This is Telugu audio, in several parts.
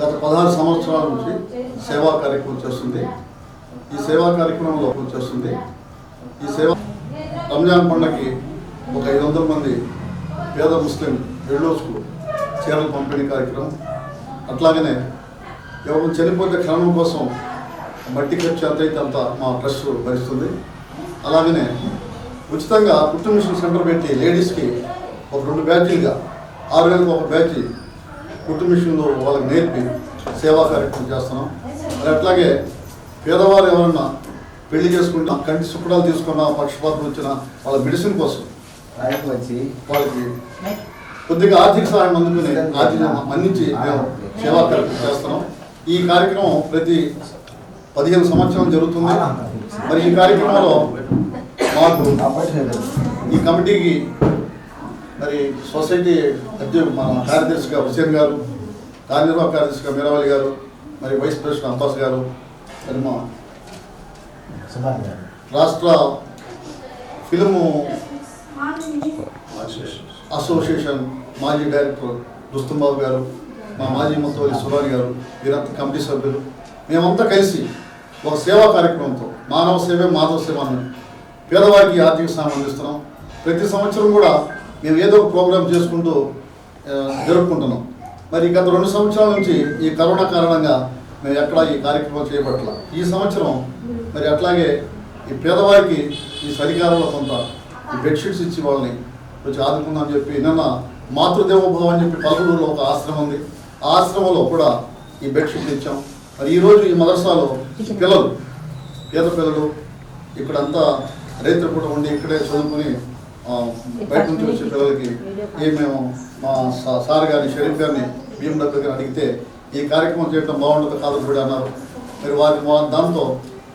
గత పదహారు సంవత్సరాల నుంచి సేవా కార్యక్రమం చేస్తుంది. ఈ సేవా కార్యక్రమంలో చేస్తుంది ఈ సేవ రంజాన్ పండగకి ఒక ఐదు వందల మంది పేద ముస్లిం విడోస్కు చీరలు పంపిణీ కార్యక్రమం. అట్లాగనే ఎవరు చనిపోతే క్షణం కోసం మట్టి ఖర్చు ఎంత అయితే అంత మా ట్రస్ట్ భరిస్తుంది. అలాగనే ఉచితంగా కుటుంబ మిషన్ సెంటర్ పెట్టి లేడీస్కి ఒక రెండు బ్యాచ్లుగా ఆరు వేలకు ఒక బ్యాచ్ కుటుంబ మిషన్లో వాళ్ళకి నేర్పి సేవా కార్యక్రమం చేస్తున్నాం. మరి అట్లాగే పేదవారు ఎవరన్నా పెళ్ళి చేసుకుంటే కంటి సుక్కడాలు తీసుకున్న పక్షపాతం వచ్చిన వాళ్ళ మెడిసిన్ కోసం వాళ్ళకి కొద్దిగా ఆర్థిక సహాయం అందుకుని ఆర్థిక అందించి మేము సేవా కార్యక్రమం చేస్తున్నాం. ఈ కార్యక్రమం ప్రతి పదిహేను సంవత్సరం జరుగుతుంది. మరి ఈ కార్యక్రమంలో మాకు ఈ కమిటీకి మరి సొసైటీ అధ్యక్ష మన కార్యదర్శిగా హుసేన్ గారు కార్యనిర్వాహక కార్యదర్శిగా మీరావళి గారు మరి వైస్ ప్రెసిడెంట్ అబ్బాస్ గారు మరి మా రాష్ట్ర ఫిల్ము అసోసియేషన్ మాజీ డైరెక్టర్ రుస్తుంబాబు గారు మా మాజీ ముత్తవల్లి సుభాని గారు వీరంతా కమిటీ సభ్యులు. మేమంతా కలిసి ఒక సేవా కార్యక్రమంతో మానవ సేవే మాధవ సేవ అని పేదవారికి ఆర్థిక సహాయం అందిస్తున్నాం. ప్రతి సంవత్సరం కూడా మేము ఏదో ఒక ప్రోగ్రాం చేసుకుంటూ జరుపుకుంటున్నాం. మరి గత రెండు సంవత్సరాల నుంచి ఈ కరోనా కారణంగా మేము ఎక్కడ ఈ కార్యక్రమం చేపట్ల ఈ సంవత్సరం మరి అట్లాగే ఈ పేదవారికి ఈ సరికారంలో కొంత ఈ బెడ్షీట్స్ ఇచ్చి వాళ్ళని కొంచెం ఆదుకుందామని చెప్పి నిన్న మాతృదేవోభవ అని చెప్పి పలువురులో ఒక ఆశ్రమం ఉంది. ఆ ఆశ్రమంలో కూడా ఈ బెడ్షీట్లు ఇచ్చాం. మరి ఈరోజు ఈ మదర్సాలో పిల్లలు పేద పిల్లలు ఇక్కడంతా రైతులు కూడా ఉండి ఇక్కడే చదువుకుని బయట నుంచి వచ్చే పిల్లలకి ఏ మేము మా సార్ గారిని షరీఫ్ గారిని భీమ్ గారిని అడిగితే ఈ కార్యక్రమం చేయడం బాగుంటుంది కాదు కూడా అన్నారు. మరి వారి దాంతో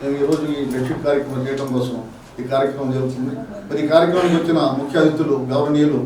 మేము ఈరోజు ఈ బెడ్షీట్ కార్యక్రమం చేయడం కోసం ఈ కార్యక్రమం జరుగుతుంది. మరి ఈ కార్యక్రమానికి వచ్చిన ముఖ్య అతిథులు గౌరవనీయులు